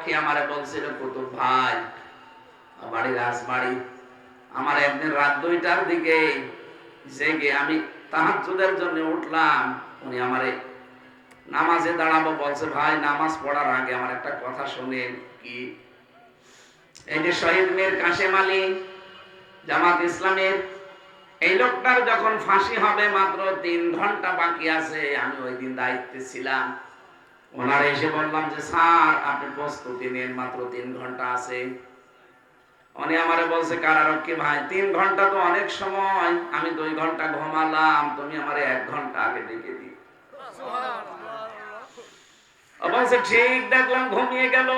কারারক্ষী আমারে বলছিল কুতুব ভাই বাড়ি রাজবাড়ি। আমার একদিন রাত দুইটার দিকে জেগে আমি তাহাজ্জুদের জন্য উঠলাম। উনি আমারে নামাজে দাঁড়াবো বলছে, ভাই, নামাজ পড়ার আগে আমার একটা কথা শুনেন কি? এই যে শহীদ মীর কাশেম আলী, জামাত ইসলামের, এই লোকটার যখন ফাঁসি হবে মাত্র তিন ঘণ্টা বাকি আছে, আমি ওই দিন দায়িত্বে ছিলাম। ওনারা এসে বললাম যে, স্যার, আপনি প্রস্তুতি নিন, মাত্র তিন ঘণ্টা আছে। উনি আমারে বলছে, কারারক্ষী ভাই, তিন ঘণ্টা তো অনেক সময়। আমি দুই ঘণ্টা ঘুমালাম, তুমি আমারে এক ঘণ্টা আগে ডেকে দিই অবশ্য ঠিক, দেখলাম ঘুমিয়ে গেল।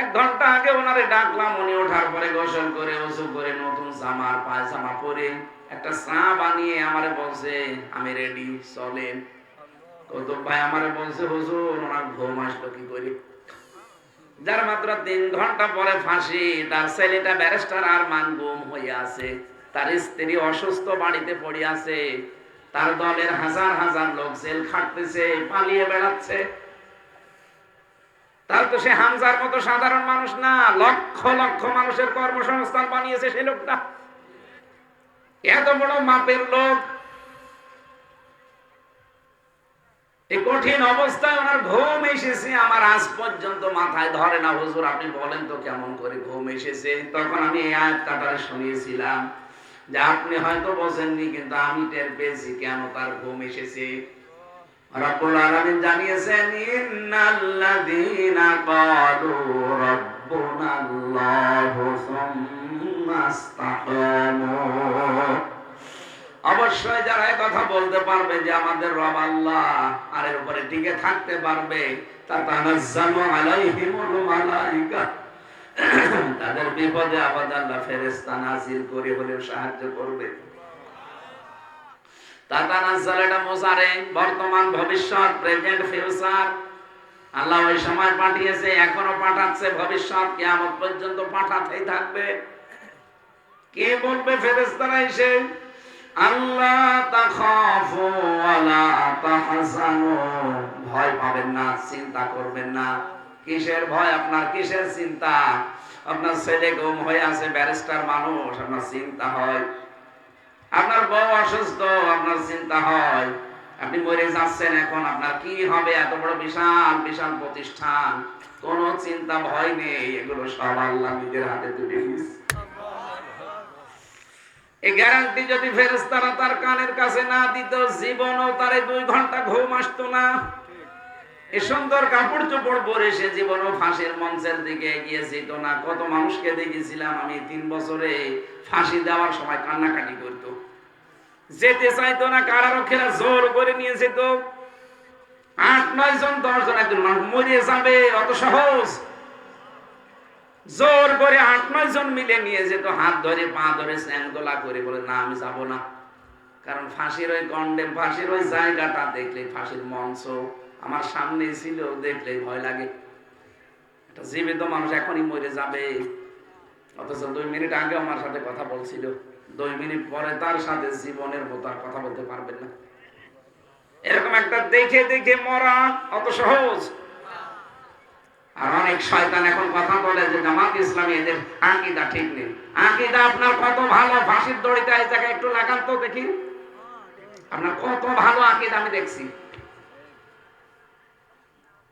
এক ঘণ্টা আগে ওনারে ডাকলাম, উনি ওঠার পরে গোসল করে ওসু করে নতুন জামার, পায়জামা পরে একটা চা বানিয়ে আমারে বলছে, আমি রেডি চলেন। যার মাত্র তিন ঘণ্টা পরে ফাঁসি, তার ছেলেটা আর মান গুম আছে। তার স্ত্রী অসুস্থ বাড়িতে তার দলের হাজার হাজার লোক খাটতেছে, পালিয়ে বেড়াচ্ছে। তার তো সে হামজার মতো সাধারণ মানুষ না, লক্ষ লক্ষ মানুষের কর্মসংস্থান বানিয়েছে সেই লোকটা। এত বড় মাপের লোক এই কঠিন অবস্থায় ওনার ঘুম এসেছে। আমার আজ পর্যন্ত মাথায় ধরে না, হুজুর, আপনি বলেন তো কেমন করে ঘুম এসেছে? তখন আমি এই আয়াতটারে শুনিয়েছিলাম যে, আপনি হয়তো বোঝেননি, কিন্তু আমি টের পেয়েছি কেন তার ঘুম এসেছে? রব্বুল আলামিন জানিয়েছেন, ইন্নাল্লাযীনা ক্বালু রাব্বুনাল্লাহু সুম্মা ইসতাকামু। অবশ্যই যারা কথা বলতে পারবে যে আমাদের রব আল্লাহ আর এর উপরে টিকে থাকতে পারবে তাদের বিপদে আপদে আল্লাহ নাযিল করে হলেও সাহায্য করবে। বর্তমান ভবিষ্যৎ, প্রেজেন্ট, ফিউচার। আল্লাহ ওই সময় পাঠিয়েছে, এখনও পাঠাচ্ছে, ভবিষ্যৎ কিয়ামত পর্যন্ত পাঠাতেই থাকবে। কে বলবে ফেরেশতারা এসে ভয় পাবেন না, চিন্তা করবেন না। কিসের ভয়? আপনার কিসের চিন্তা? আপনার ছেলে হয়ে আছে, ব্যারিস্টার মানুষ, আপনার চিন্তা হয়। আপনার বউ অসুস্থ, আপনার চিন্তা হয়। আপনি মরে যাচ্ছেন এখন, আপনার কি হবে? এত বড় বিশাল বিশাল প্রতিষ্ঠান। কোনো চিন্তা, ভয় নেই। এগুলো সব আল্লাহ নিজের হাতে তুলে এই গ্যারান্টি যদি তার কানের কাছে না দিত, জীবনও দুই ঘণ্টা ঘুম না। সুন্দর কাপড় চোপড় পরে সে জীবনও মঞ্চের দিকে এগিয়ে যেত না। কত মানুষকে দেখেছিলাম আমি তিন বছরে ফাঁসি দেওয়ার সময় কান্নাকাটি করত। যেতে চাইতো না কারারক্ষীরা জোর করে নিয়ে যেত। আট, নয় জন, দশ জন একজন মানুষ মরে যাবে, অত সহজ। জোর করে আট, নয় জন মিলে নিয়ে যেত, হাত ধরে, পা ধরে স্যান গোলা করে বলে, না, আমি যাব না। কারণ ফাঁসির ওই কন্ডেম ফাঁসির ওই জায়গাটা দেখলে, ফাঁসির মঞ্চ আমার সামনে ছিল, দেখলে ভয় লাগে। জীবিত মানুষ এখনই মরে যাবে। অথচ দুই মিনিট আগে আমার সাথে কথা বলছিল। দুই মিনিট পরে তার সাথে জীবনের মতো আর কথা বলতে পারবেন না। এরকম একটা দেখে দেখে মরা অত সহজ। আর অনেক শয়তান এখন কথা বলে যে জামাত ইসলামী এদের আকিদা ঠিক নেই। আকিদা আপনার কত ভালো? ফাঁসির দড়িটা এই জায়গায় একটু লাগান তো দেখি। আপনার কত ভালো আকিদা আমি দেখছি।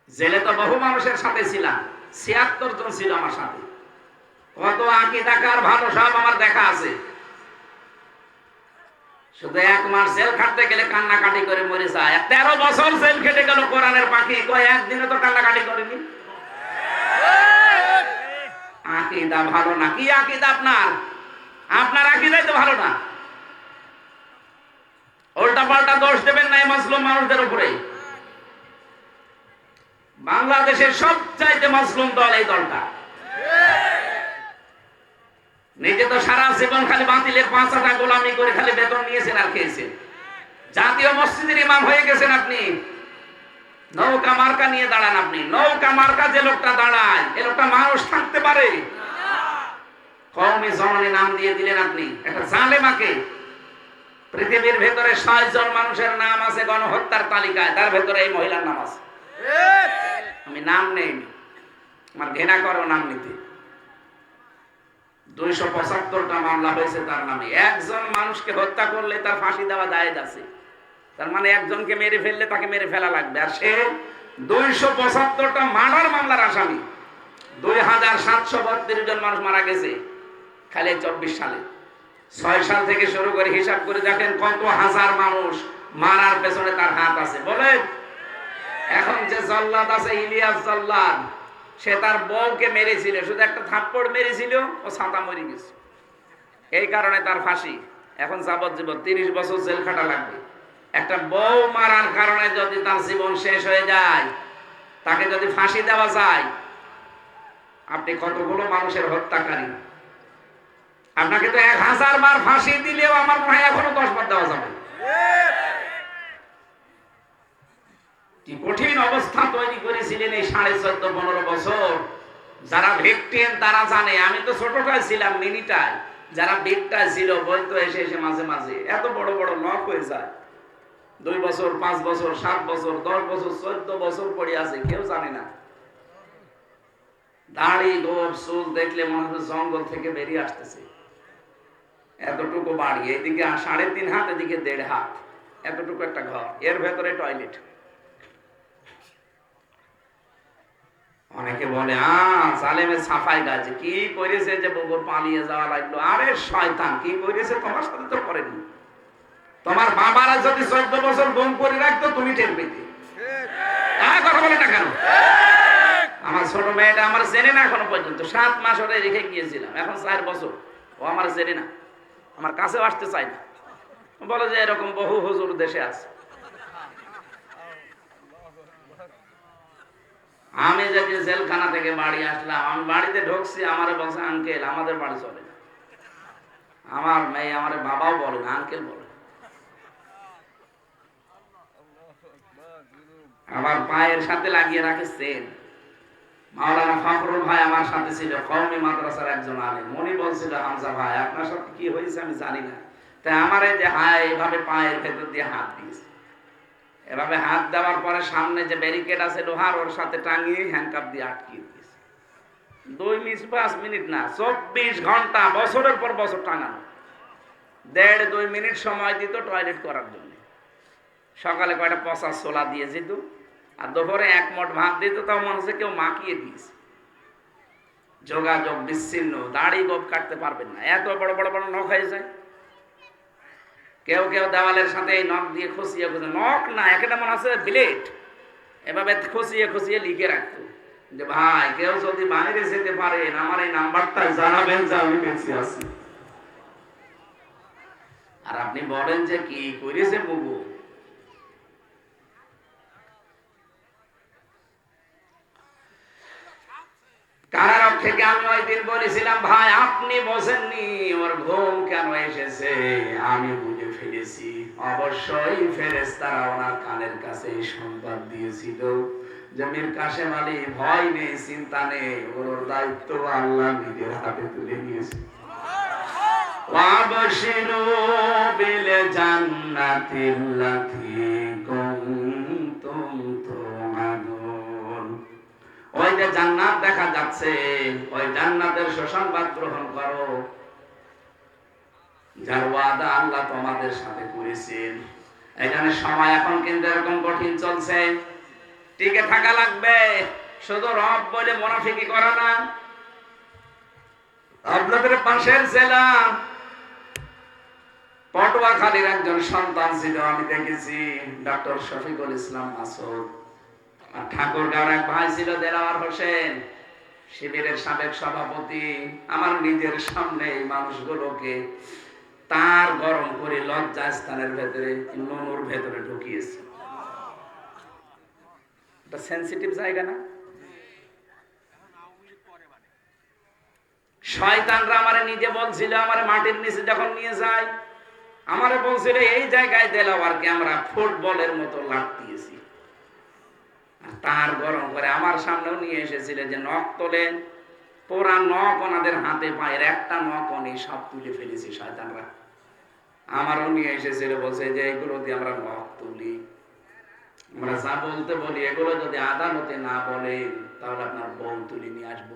জেলে তো বহু মানুষের সাথে ছিলাম, ছিয়াত্তর জন ছিল আমার সাথে। কত আকিদাকার ভালো সব আমার দেখা আছে। শুধু এক মাস জেল খাটতে গেলে কান্নাকাটি করে মরে যায়। তেরো বছর জেল খেটে গেল কোরআনের পাখি। কয় একদিনে তো কান্নাকাটি করেনি। আকিদা ভালো না। কি আকিদা আপনার? আপনার আকিদাই তো ভালো না। উল্টা পাল্টা দোষ দেবেন না এই মাসলুম মানুষদের উপরে। বাংলাদেশের সবচাইতে মাসলুম দল এই দলটা। নিজে তো সারা জীবন খালি বাতিলের পাঁচ হাজার গোলামি করে খালি বেতন নিয়েছেন আর খেয়েছেন। জাতীয় মসজিদের ইমাম হয়ে গেছেন আপনি। নৌকা মার্কা নিয়ে দাঁড়ান আপনি। নৌকা মার্কা যে লোকটা দাঁড়ায়, এ লোকটা মানুষ থাকতে পারে। কমে নাম দিয়ে দিলেন আপনি। পৃথিবীর ভেতরে জন মানুষের নাম আছে গণহত্যার তালিকায়। তার ভেতরে এই মহিলার নাম আছে। আমি নাম নেই। আমার ঘৃণা করো নাম নিতে। দুইশো পঁচাত্তরটা মামলা হয়েছে তার নামে। একজন মানুষকে হত্যা করলে তার ফাঁসি দেওয়া দায়েজ আছে। তার মানে একজনকে মেরে ফেললে তাকে মেরে ফেলা লাগবে। আর সে দুইশো পঁচাত্তরটা মার্ডার মামলার আসামি। দুই হাজার সাতশো বত্রিশ জন মানুষ মারা গেছে খালি চব্বিশ সালে। ছয় সাল থেকে শুরু করে হিসাব করে দেখেন কত হাজার মানুষ মারার পেছনে তার হাত আছে। বলেন, এখন যে জল্লাদ আছে, ইলিয়াস জল্লাদ, সে তার বউকে মেরেছিল। শুধু একটা থাপ্পড় মেরেছিল, ও ছাতা মরে গেছে। এই কারণে তার ফাঁসি। এখন যাবজ্জীবন তিরিশ বছর জেল খাটা লাগবে। একটা বউ মারার কারণে যদি তার জীবন শেষ হয়ে যায়, তাকে যদি ফাঁসি দেওয়া যায়, আপনি কতগুলো মানুষের হত্যাকারী? আপনাকে তো এক হাজার বার ফাঁসি দিলেও আমার মনে হয় এখনও দশ বার দেওয়া যাবে। কি কঠিন অবস্থা তৈরি করেছিলেন এই সাড়ে চোদ্দ, পনেরো বছর। যারা ভিকটিম, তারা জানে, আমি তো ছোটটাই ছিলাম, মিনিটায়। যারা বিগটা ছিল বলতো এসে এসে মাঝে মাঝে, এত বড় বড় লক হয়ে যায়। দুই বছর, পাঁচ বছর, সাত বছর, দশ বছর, চোদ্দ বছর পড়ে আছে, কেউ জানে না। দাড়ি, গোপ, চুল দেখলে মনে হচ্ছে জঙ্গল থেকে বেরিয়ে আসতেছে। এতটুকু বাড়ি, এদিকে সাড়ে তিন হাত, এদিকে দেড় হাত। এতটুকু একটা ঘর, এর ভেতরে টয়লেট। অনেকে বলে, আ জালেমের সাফাই গাছে কি করেছে যে বগুর পালিয়ে যাওয়া লাগল? আরে, শয়তান, কি করেছে? তোমার সাথে তো করেনি। তোমার বাবারা যদি চোদ্দ বছর গুম করে রাখতো, তুমি টের পেতে। কথা বলে না কেন? আমার ছোট মেয়েটা আমার জেনে না এখনও পর্যন্ত। সাত মাস ওরে রেখে গিয়েছিলাম, এখন চার বছর। ও আমার জেনে না, আমার কাছেও আসতে চায় না। বলে যে এরকম বহু হুজুর দেশে আছে। আমি যদি জেলখানা থেকে বাড়ি আসলাম, আমি বাড়িতে ঢুকছি, আমার বলছে, আঙ্কেল, আমাদের বাড়ি চলে না আমার মেয়ে আমার বাবাও বলে না, আঙ্কেল বলে আবার পায়ের সাথে লাগিয়ে রাখে সেন মাওলানা ফখরুল ভাই আমার সাথে ছিল, কওমি মাদ্রাসার একজন আলেম। উনি বলছিল, হামজা ভাই, আপনার সাথে কি হয়েছে আমি জানি না। তাই আমার যে হায় এইভাবে পায়ের ভেতর দিয়ে হাত দিয়েছে। এভাবে হাত দেওয়ার পরে সামনে যে ব্যারিকেড আছে লোহার, ওর সাথে টাঙিয়ে হ্যান্ডকাপ দিয়ে আটকিয়ে দিয়েছে। দুই মিনিট পাঁচ মিনিট না, চব্বিশ ঘণ্টা, বছরের পর বছর টাঙানো। দেড় দুই মিনিট সময় দিত টয়লেট করার জন্য। সকালে কয়টা পচা ছোলা দিয়ে যেত। আর দুপুরে এক মোট ভাত দিত তাও মনে হচ্ছে কেউ মাখিয়ে দিয়েছে। যোগাযোগ বিচ্ছিন্ন, দাড়ি গোপ কাটতে পারবেন না। এত বড় বড় বড় নখ হয়ে যায়। কেউ কেউ দেওয়ালের সাথে এই নখ দিয়ে খুশিয়ে খুশিয়ে নখ না, একটা মনে আছে ব্লেড। এভাবে খুশিয়ে খুশিয়ে লিখে রাখতো। যে ভাই, কেউ যদি বাইরে যেতে পারেন আমার এই নাম্বারটা জানাবেন যে আমি বেঁচে আছি। আর আপনি বলেন যে কি করেছে বুবু? থেকে আমি ওই দিন বলেছিলাম ভাই আপনি বসেননি ওর ঘুম কেন এসেছে আমি বুঝে ফেলেছি অবশ্যই ফেরেস্তারা ওনার কানের কাছে এই সংবাদ দিয়েছিল যে মীর কাশেম আলী ভয় নেই চিন্তা নেই ওর দায়িত্ব আল্লাহ নিজের হাতে তুলে নিয়েছে وابشروا بالجنة التي ওই জান্নাত দেখা যাচ্ছে। ওই জান্নাতের সুসংবাদ গ্রহণ করো। যার ওয়াদা আল্লাহ তোমাদের সাথে করেছেন। এখানে সময় এখন কিন্তু এরকম কঠিন চলছে। টিকে থাকা লাগবে। শুধু রব বলে মুনাফিকি করা না। আপনাদের পাশের জেলা পটুয়াখালীর একজন সন্তান ছিল, আমি দেখেছি। ডক্টর শফিকুল ইসলাম মাসুদ। ঠাকুরগাঁওর এক ভাই ছিল দেলাওয়ার হোসেন। শিবিরের সাবেক সভাপতি। আমার নিজের সামনে এই মানুষগুলোকে তার গরম করে লজ্জা স্থানের ভেতরে ভেতরে ঢুকিয়েছে। সেন্সিটিভ জায়গা না? শয়তানরা আমারে নিজে বলছিল, আমার মাটির নিচে যখন নিয়ে যায়, আমারে বলছিল, এই জায়গায় দেলাওয়ারকে আমরা ফুটবলের মতো লাভ দিয়েছি তার গরম করে আমার সামনেও নিয়ে এসেছিল যে নখ তোলেন পোড়া নখ ওনাদের হাতে পায়ের একটা নখ অনেক সব তুলে ফেলেছি শয়তানরা। আমারও নিয়ে এসেছিল, বলছে যে এগুলো দিয়ে আমরা নখ তুলি। আমরা যা বলতে বলি, এগুলো যদি আদালতে না বলেন তাহলে আপনার বউ তুলে নিয়ে আসব।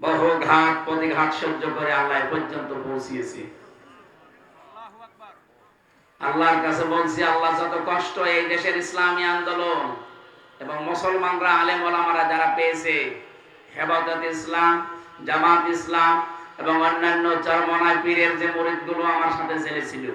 বহু ঘাট, প্রতিঘাত সহ্য করে আল্লাহ পর্যন্ত পৌঁছিয়েছি। আল্লাহর কাছে বলছি আল্লাহ যত কষ্ট এই দেশের ইসলামী আন্দোলন এবং মুসলমানরা আলেম ওলামারা যারা পেয়েছে হেফাজত ইসলাম জামাত ইসলাম এবং অন্যান্য চরমনায় পীরের যে মুরিদগুলো আমার সাথে জেলে ছিল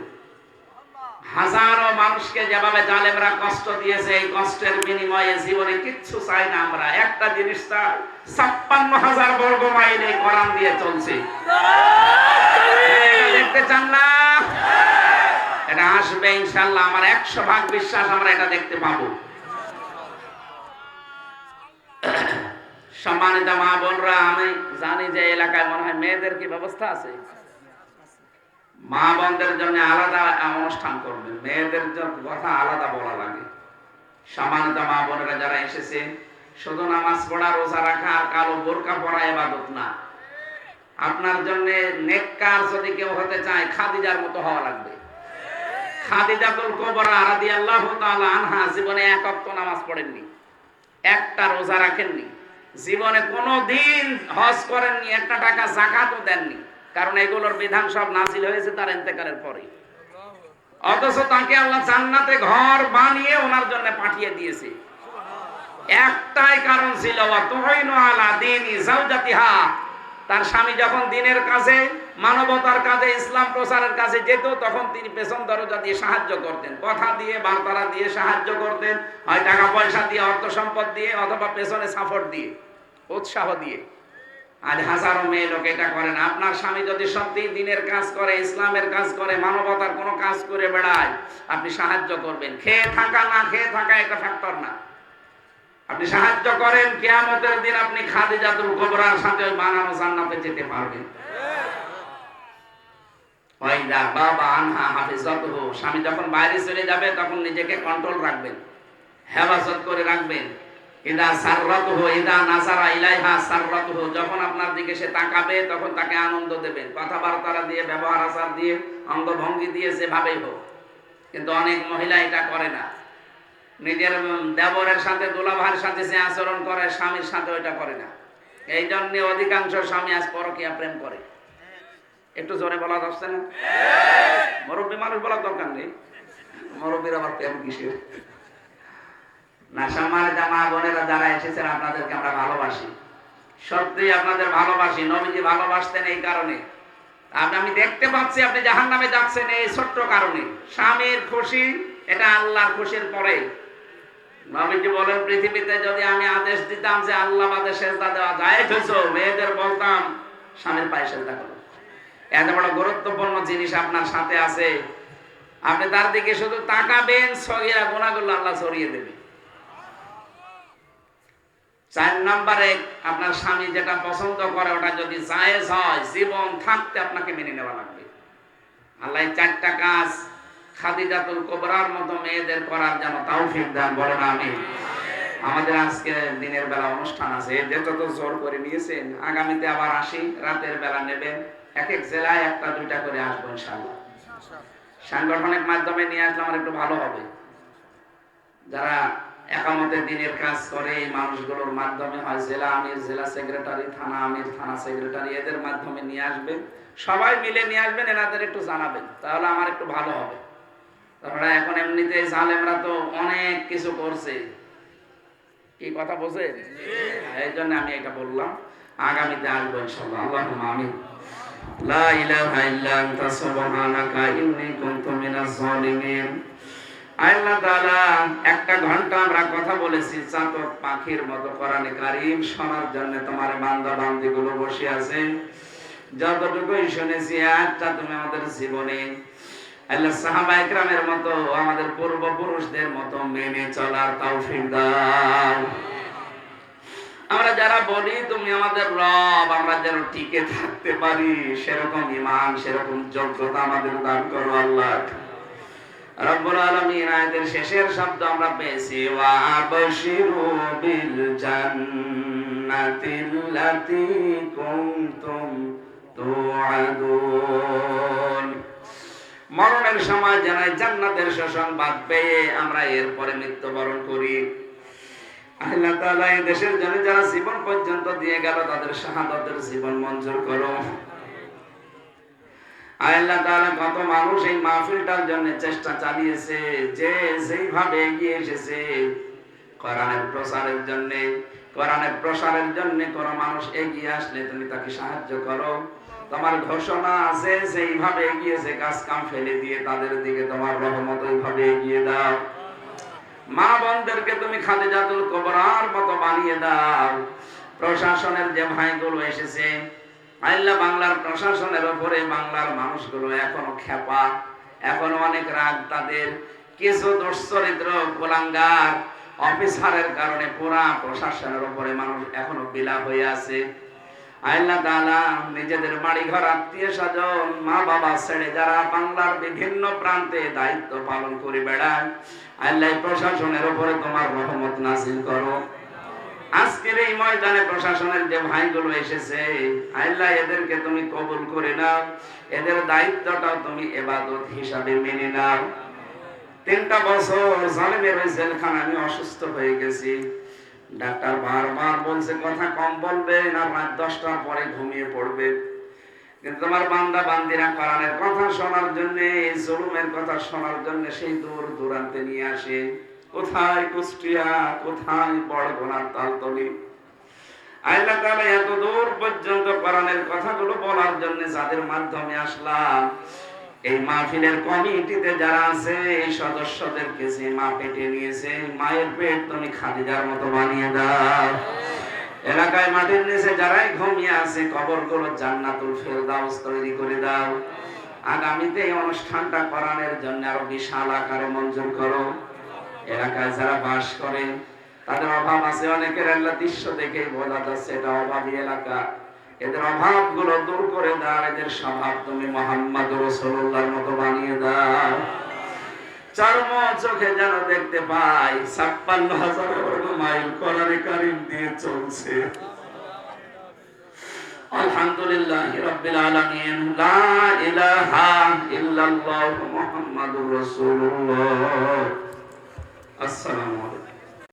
হাজারো মানুষকে যেভাবে জালেমরা কষ্ট দিয়েছে এই কষ্টের বিনিময়ে জীবনে কিচ্ছু চাই না আমরা। একটা জিনিস চাই ছাপ্পান্ন হাজার বর্গ মাইল এই কোরআন দিয়ে চলছে। দেখতে চান না? এটা আসবে ইনশাল্লাহ আমার একশো ভাগ বিশ্বাস আমরা এটা দেখতে পাবো। সম্মানিত মা বোনরা, আমি জানি যে এলাকায় মনে হয় মেয়েদের কি ব্যবস্থা আছে? মা বোনদের জন্য আলাদা অনুষ্ঠান করবেন মেয়েদের কথা আলাদা বলা লাগে। সম্মানিত মা বোনেরা যারা এসেছে, শুধু নামাজ পড়া, রোজা রাখা আর কালো বোরকা পরা এবাদত না। আপনার জন্য নেককার যদি কেউ হতে চায়, খাদিজার মতো হওয়া লাগবে। খাদিজাতুল কুবরা রাদিয়াল্লাহু তাআলা আনহা জীবনে এক নামাজ পড়েননি, একটা রোজা রাখেননি, জীবনে কোনো দিন হজ করেননি, একটা টাকা জাকাতও দেননি, কারণ এগুলোর বিধান সব নাজিল হয়েছে তার ইন্তেকালের পরে অথচ তাকে আল্লাহ জান্নাতে ঘর বানিয়ে ওনার জন্য পাঠিয়ে দিয়েছে। একটাই কারণ ছিল তার স্বামী যখন দিনের কাজে মানবতার কাজে, ইসলাম প্রচারের কাজে যেত তখন তিনি পেছন দরজা দিয়ে সাহায্য করতেন। কথা দিয়ে, বার্তারা দিয়ে সাহায্য করতেন। হয় টাকা পয়সা দিয়ে, অর্থ সম্পদ দিয়ে, অথবা পেছনে সাপোর্ট দিয়ে, উৎসাহ দিয়ে। আজ হাজারো মেয়ে লোক এটা করে না। আপনার স্বামী যদি সত্যি দিনের কাজ করে, ইসলামের কাজ করে, মানবতার কোনো কাজ করে বেড়ায়, আপনি সাহায্য করবেন। খেয়ে থাকা না খেয়ে থাকা একটা ফ্যাক্টর না। আপনি সাহায্য করেন, কেয়ামতের দিন আপনি খাদিজাতুল কুবরার সাথে ওই বানানো জান্নাতে যেতে পারবেন। ওয়াইদা বাবা, আনহা, হাফিজাতুহু। স্বামী যখন বাইরে চলে যাবে, তখন নিজেকে কন্ট্রোল রাখবেন, হেফাজত করে রাখবেন। ইদা ইদা নাজারা ইলাইহা যখন আপনার দিকে সে তাকাবে, তখন তাকে আনন্দ দেবেন। কথাবার্তা দিয়ে, ব্যবহার আচার দিয়ে, অঙ্গভঙ্গি দিয়ে যেভাবেই হোক। কিন্তু অনেক মহিলা এটা করে না। নিজের দেবরের সাথে, দুলাভাইয়ের সাথে যে আচরণ করে, স্বামীর সাথে ওইটা করে না। এই জন্য অধিকাংশ স্বামী আজ পরকিয়া প্রেম করে। একটু জোরে বলা যাচ্ছে না? মুরব্বী মানুষ বলার দরকার নেই। মুরব্বীর আবার প্রেম কিসের? বোনেরা যারা এসেছেন, আপনাদেরকে আমরা ভালোবাসি। আপনাদের ভালোবাসি। নবীজি ভালোবাসতেন এই কারণে। আপনি আমি দেখতে পাচ্ছি আপনি জাহান নামে যাচ্ছেন এই ছোট্ট কারণে। স্বামীর খুশি, এটা আল্লাহর খুশির পরে। নবীজি বলেন, পৃথিবীতে যদি আমি আদেশ দিতাম যে আল্লাহ বাদে সেজদা দেওয়া যায় মেয়েদের বলতাম, স্বামীর পায়ে সেজদা করো। এত বড় গুরুত্বপূর্ণ জিনিস আপনার সাথে আছে। আপনি তার দিকে শুধু তাকাবেন সগিরা গুণাগুলো আল্লাহ সরিয়ে দেবে। চার আপনার স্বামী যেটা পছন্দ করে, ওটা যদি জায়েজ হয়, জীবন থাকতে আপনাকে মেনে নেওয়া লাগবে। আল্লাহ চারটা কাজ খাদিজাতুল কোবরার মতো মেয়েদের করার যেন তৌফিক দান আমি আমাদের আজকে দিনের বেলা অনুষ্ঠান আছে যেটা তো জোর করে নিয়েছেন, আগামীতে আবার আসি, রাতের বেলা নেবেন। এক এক জেলায় একটা দুইটা করে আসব ইনশাআল্লাহ। সাংগঠনিক মাধ্যমে নিয়ে আসলে আমার একটু ভালো হবে। যারা একামতে দিনের কাজ করে এই মানুষগুলোর মাধ্যমে হয় জেলা আমির জেলা সেক্রেটারি থানা আমির থানা সেক্রেটারি এদের মাধ্যমে নিয়ে আসবেন সবাই মিলে নিয়ে আসবেন এনাদের একটু জানাবেন তাহলে আমার একটু ভালো হবে। তারপরে এখন এমনিতে জালেমরা তো অনেক কিছু করছে। কি কথা বোঝেন এই জন্য আমি এটা বললাম। আগামীতে আসব ইনশাল্লাহ আল্লাহ আমিন। লা ইলাহা আল্লাহ একটা ঘণ্টা আমরা কথা বলেছি পাখির মতো কোরআনে শোনার জন্য তোমার বান্দা বসে আছে। যতটুকুই শুনেছি একটা তুমি আমাদের জীবনে, আল্লাহ সাহাবা একরামের মতো, আমাদের পূর্বপুরুষদের মতো মেনে চলার তৌফিক দাও। আমরা যারা বলি, তুমি আমাদের রব, আমরা যেন টিকে থাকতে পারি। সেরকম ইমান সেরকম যোগ্যতা আমাদের দান করো আল্লাহ। রব্বুল আলামিন, আয়াতের শেষের শব্দ আমরা পেয়েছি, ওয়া আবশিরু বিল জান্নাতিল্লাতী কুনতুম তুআদুন। মরণের সময় জানাই জান্নাতের সুসংবাদ পেয়ে আমরা এরপরে মৃত্যুবরণ করি। আল্লাহ এই দেশের জন্য যারা জীবন পর্যন্ত দিয়ে গেল, তাদের জীবন মঞ্জুর করো। আল্লাহ কত মানুষ এই মাহফিলটার জন্য চেষ্টা চালিয়েছে, যে এগিয়ে এসেছে। কোরআনের জন্য, কোরআনের প্রসারের জন্য কোন মানুষ এগিয়ে আসলে তুমি তাকে সাহায্য করো। তোমার ঘোষণা আছে সেইভাবে এগিয়েছে কাজ কাম ফেলে দিয়ে তাদের দিকে তোমার রহমত ওইভাবে এগিয়ে দাও। মা বোনদেরকে তুমি খাদিজাতুল কোবরার মতো বানিয়ে দাও। প্রশাসনের যে ভাইগুলো এসেছে, আল্লাহ বাংলার প্রশাসনের উপরে বাংলার মানুষগুলো এখনও খেপা, এখনও অনেক রাগ তাদের। কিছু দুশ্চরিত্র কুলাঙ্গার অফিসারের কারণে পুরা প্রশাসনের উপরে মানুষ এখনও বিলা হয়ে আছে। আল্লাহ তাআলা নিজেদের বাড়ি ঘর আত্মীয় স্বজন, মা বাবা ছেড়ে যারা বাংলার বিভিন্ন প্রান্তে দায়িত্ব পালন করে বেড়ায়, আল্লাহ প্রশাসনের উপরে তোমার রহমত করো। আজকের এই ময়দানে প্রশাসনের যে ভাইগুলো এসেছে, আল্লাহ এদেরকে তুমি কবুল করে নাও, এদের দায়িত্বটাও তুমি এবাদত হিসাবে মেনে নাও। তিনটা বছর জালেমের ওই জেলখানা আমি অসুস্থ হয়ে গেছি। ডাক্তার বারবার বলছে, কথা কম বলবে না, রাত দশটার পরে ঘুমিয়ে পড়বে। কিন্তু তোমার বান্দা বান্দিরা কোরআনের কথা শোনার জন্য এই জুলুমের কথা শোনার জন্য সেই দূর দূরান্তে নিয়ে আসে। কোথায় কুষ্টিয়া, কোথায় বড়গোনার তালতলি? আল্লাহ তাআলা এত দূর পর্যন্ত কোরআনের কথাগুলো বলার জন্য যাদের মাধ্যমে আসলাম এই মাহফিলের কমিটিতে যারা আছে, এই সদস্যদেরকে যে মা পেটে নিয়েছে মায়ের পেট তুমি খাদিজার মতো বানিয়ে দাও এলাকায় মাটির নিচে যারাই ঘুমিয়ে আছে কবরগুলো জান্নাতুল ফেরদাউস তৈরি করে দাও। আগামীতে এই অনুষ্ঠানটা করানোর জন্য আরও বিশাল আকারে মঞ্জুর করো। এলাকায় যারা বাস করে, তাদের অভাব আছে, অনেকের আল্লাহ দৃশ্য দেখে বোঝা যাচ্ছে এটা অভাবী এলাকা। এদের অভাবগুলো দূর করে দাও, এদের স্বভাব তুমি মোহাম্মদ রসুল্লাহর মতো বানিয়ে দাও। চর্ম চোখে যেন দেখতে পাই, ছাপ্পান্ন হাজার মাইল কলারে কারিম দিয়ে চলছে। আলহামদুলিল্লাহ আসসালামু আলাইকুম।